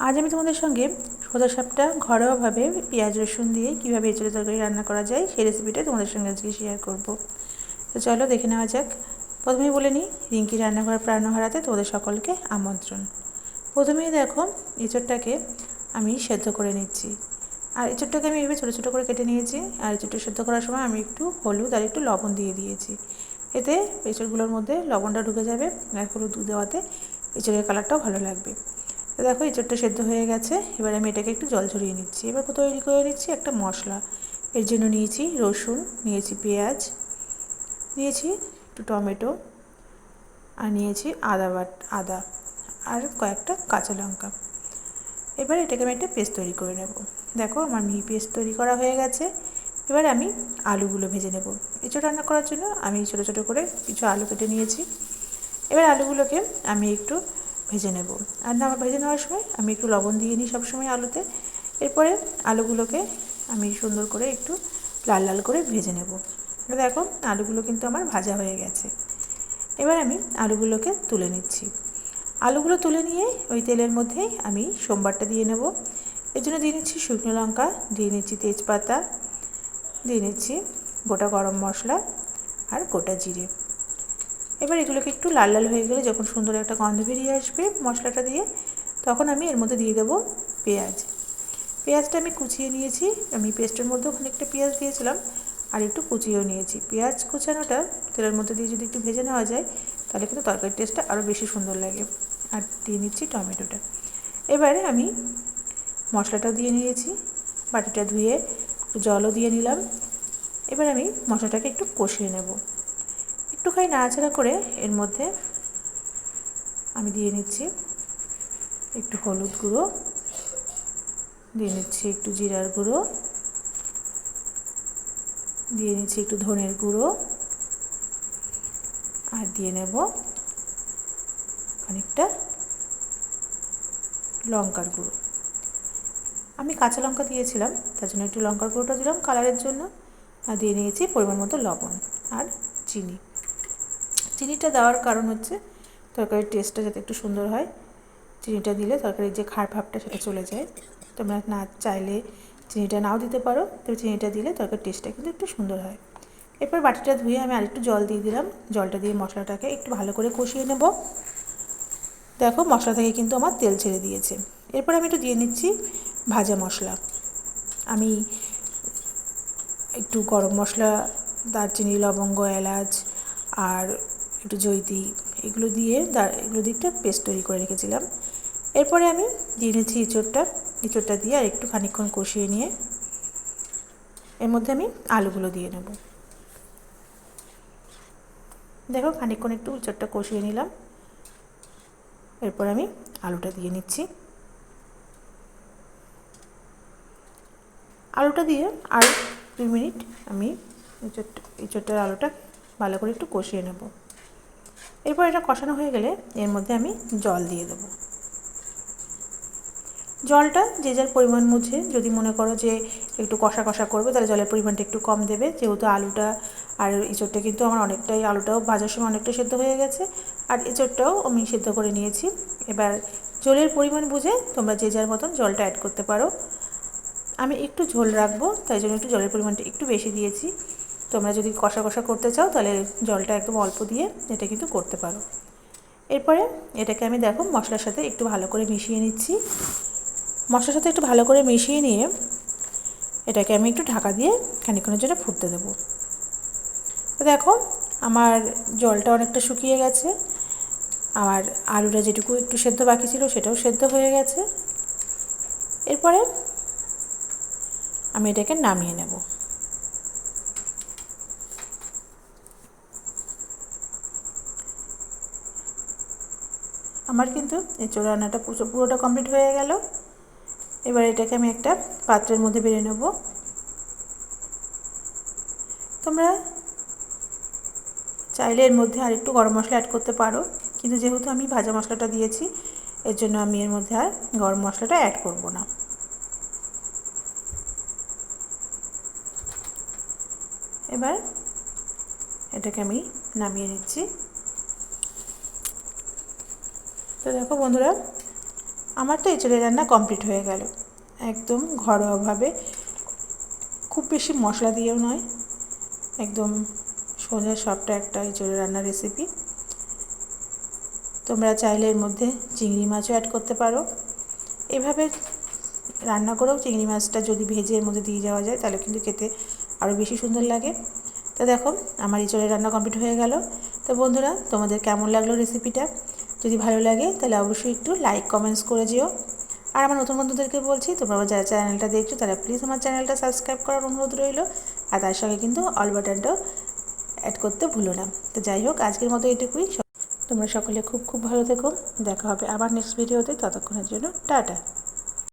আজ আমি তোমাদের সঙ্গে সোজা সাপটা ঘরোয়াভাবে পেঁয়াজ রসুন দিয়ে কীভাবে এঁচড়ে তরকারি রান্না করা যায় সেই রেসিপিটা তোমাদের সঙ্গে আজকে শেয়ার করব। তো চলো দেখে নেওয়া যাক। প্রথমেই বলে নিই, রিঙ্কি রান্নাঘর প্রাণহারাতে তোমাদের সকলকে আমন্ত্রণ। প্রথমেই দেখো, এঁচড়টাকে আমি সেদ্ধ করে নিচ্ছি। আর এঁচড়টাকে আমি এভাবে ছোটো ছোটো করে কেটে নিয়েছি। আর এঁচড়টা সেদ্ধ করার সময় আমি একটু হলুদ আর একটু লবণ দিয়ে দিয়েছি। এতে এঁচড়গুলোর মধ্যে লবণটা ঢুকে যাবে। আর হলুদ দেওয়াতে এঁচড়ের কালারটাও ভালো লাগবে। তো দেখো, এঁচড়টা সেদ্ধ হয়ে গেছে। এবার আমি এটাকে একটু জল ঝরিয়ে নিচ্ছি। এবার তৈরি করে নিচ্ছি একটা মশলা। এর জন্য নিয়েছি রসুন, নিয়েছি পেঁয়াজ, নিয়েছি একটু টমেটো, আর নিয়েছি আদা বাট, আদা, আর কয়েকটা কাঁচা লঙ্কা। এবার এটাকে আমি একটা পেস্ট তৈরি করে নেব। দেখো, আমার মিহি পেস্ট তৈরি করা হয়ে গেছে। এবার আমি আলুগুলো ভেজে নেব। এঁচড় রান্না করার জন্য আমি ছোটো ছোটো করে কিছু আলু কেটে নিয়েছি। এবার আলুগুলোকে আমি একটু ভেজে নেব। আর না ভেজে নেওয়ার সময় আমি একটু লবণ দিয়ে নিই সবসময় আলুতে। এরপরে আলুগুলোকে আমি সুন্দর করে একটু লাল লাল করে ভেজে নেব। দেখো, আলুগুলো কিন্তু আমার ভাজা হয়ে গেছে। এবার আমি আলুগুলোকে তুলে নিচ্ছি। আলুগুলো তুলে নিয়ে ওই তেলের মধ্যেই আমি সোমবারটা দিয়ে নেব। এর জন্য দিয়ে নিচ্ছি শুকনো লঙ্কা, দিয়ে নিচ্ছি তেজপাতা, দিয়ে নিচ্ছি গোটা গরম মশলা আর গোটা জিরে। এবার এগুলোকে একটু লাল লাল হয়ে গেলে যখন সুন্দর একটা গন্ধ বেরিয়ে আসবে মশলাটা দিয়ে, তখন আমি এর মধ্যে দিয়ে দেবো পেঁয়াজ। পেঁয়াজটা আমি কুচিয়ে নিয়েছি। আমি পেস্টের মধ্যেও খানিকটা পেঁয়াজ দিয়েছিলাম আর একটু কুচিয়েও নিয়েছি। পেঁয়াজ কুচানোটা তেলের মধ্যে দিয়ে যদি একটু ভেজে নেওয়া যায়, তাহলে কিন্তু তরকারির টেস্টটা আরও বেশি সুন্দর লাগে। আর দিয়ে নিচ্ছি টমেটোটা। এবারে আমি মশলাটাও দিয়ে নিয়েছি। বাটিটা ধুয়ে একটু জলও দিয়ে নিলাম। এবার আমি মশলাটাকে একটু কষিয়ে নেব। একটুখানি নাড়াচাড়া করে এর মধ্যে আমি দিয়ে নিচ্ছি একটু হলুদ গুঁড়ো, দিয়ে নিচ্ছি একটু জিরার গুঁড়ো, দিয়ে নিচ্ছি একটু ধনের গুঁড়ো, আর দিয়ে নেব খানিকটা লঙ্কার গুঁড়ো। আমি কাঁচা লঙ্কা দিয়েছিলাম, তার জন্য একটু লঙ্কার গুঁড়োটা দিলাম কালারের জন্য, আর দিয়ে নিয়েছি পরিমাণ মতো লবণ আর চিনি। চিনিটা দেওয়ার কারণ হচ্ছে তরকারির টেস্টটা যাতে একটু সুন্দর হয়। চিনিটা দিলে তরকারির যে খার ভাবটা সেটা চলে যায়। তোমরা না চাইলে চিনিটা নাও দিতে পারো, তবে চিনিটা দিলে তরকারির টেস্টটা কিন্তু একটু সুন্দর হয়। এরপর বাটিটা ধুয়ে আমি আরেকটু জল দিয়ে দিলাম। জলটা দিয়ে মশলাটাকে একটু ভালো করে কষিয়ে নেব। দেখো মশলা থেকে কিন্তু আমার তেল ছেড়ে দিয়েছে। এরপর আমি একটু দিয়ে নিচ্ছি ভাজা মশলা। আমি একটু গরম মশলা, দারচিনি, লবঙ্গ, এলাচ আর একটু জৈতি এগুলো দিয়ে এগুলো দিয়ে একটা পেস্ট তৈরি করে রেখেছিলাম। এরপরে আমি দিয়ে নিচ্ছি ইঁচড়টা ইঁচড়টা দিয়ে আর একটু খানিক্ষণ কষিয়ে নিয়ে এর মধ্যে আমি আলুগুলো দিয়ে নেব। দেখো খানিক্ষণ একটু ইঁচড়টা কষিয়ে নিলাম। এরপর আমি আলুটা দিয়ে নিচ্ছি। আলুটা দিয়ে আর দুই মিনিট আমি ইঁচড়টা ইঁচড়টার আলুটা ভালো করে একটু কষিয়ে নেব। এরপর এটা কষানো হয়ে গেলে এর মধ্যে আমি জল দিয়ে দেবো। জলটা যে যার পরিমাণ বুঝে যদি মনে করো যে একটু কষা কষা করবে, তাহলে জলের পরিমাণটা একটু কম দেবে। যেহেতু আলুটা আর এঁচড়টা কিন্তু আমার অনেকটাই, আলুটাও ভাজার সময় অনেকটা সেদ্ধ হয়ে গেছে। আর এঁচড়টাও আমি সেদ্ধ করে নিয়েছি। এবার জলের পরিমাণ বুঝে তোমরা যে যার মতন জলটা অ্যাড করতে পারো। আমি একটু ঝোল রাখব, তাই জন্য একটু জলের পরিমাণটা একটু বেশি দিয়েছি। তোমরা যদি কষা কষা করতে চাও, তাহলে জলটা একদম অল্প দিয়ে এটা কিন্তু করতে পারো। এরপরে এটাকে আমি দেখো মশলার সাথে একটু ভালো করে মিশিয়ে নিচ্ছি। মশলার সাথে একটু ভালো করে মিশিয়ে নিয়ে এটাকে আমি একটু ঢাকা দিয়ে খানিক্ষণের জন্য ফুটতে দেবো। তো দেখো, আমার জলটা অনেকটা শুকিয়ে গেছে। আমার আলুটা যেটুকু একটু সেদ্ধ বাকি ছিল, সেটাও সেদ্ধ হয়ে গেছে। এরপরে আমি এটাকে নামিয়ে নেব। আমার কিন্তু এই চোর রান্নাটা পুরোটা কমপ্লিট হয়ে গেল। এবার এটাকে আমি একটা পাত্রের মধ্যে বেড়ে নেব। তোমরা চাইলে এর মধ্যে আর একটু গরম মশলা অ্যাড করতে পারো। কিন্তু যেহেতু আমি ভাজা মশলাটা দিয়েছি, এর জন্য আমি এর মধ্যে আর গরম মশলাটা অ্যাড করব না। এবার এটাকে আমি নামিয়ে নিচ্ছি। তো দেখো বন্ধুরা, আমার তো এঁচড়ের রান্না কমপ্লিট হয়ে গেল। একদম ঘরোয়াভাবে। খুব বেশি মশলা দিয়েও নয়। একদম সোজা সবটা একটা এঁচড়ের রান্নার রেসিপি তোমরা চাইলে এর মধ্যে চিংড়ি মাছও অ্যাড করতে পারো। এভাবে রান্না করেও চিংড়ি মাছটা যদি ভেজে এর মধ্যে দিয়ে যাওয়া যায়, তাহলে কিন্তু খেতে আরও বেশি সুন্দর লাগে। তো দেখো, আমার এঁচড়ের রান্না কমপ্লিট হয়ে গেল। তো বন্ধুরা, তোমাদের কেমন লাগল রেসিপিটা যদি ভালো লাগে তাহলে অবশ্যই একটু লাইক কমেন্টস করে যেও। আর আমার নতুন বন্ধুদেরকে বলছি, তোমরা যারা চ্যানেলটা দেখছ, তারা প্লিজ আমার চ্যানেলটা সাবস্ক্রাইব করার অনুরোধ রইল। আর তার সঙ্গে কিন্তু অল বাটনটাও অ্যাড করতে ভুলো না। তো যাই হোক, আজকের মতো এটুকুই। তোমরা সকলে খুব খুব ভালো থেকো। দেখা হবে আবার নেক্সট ভিডিওতে ততক্ষণের জন্য টাটা।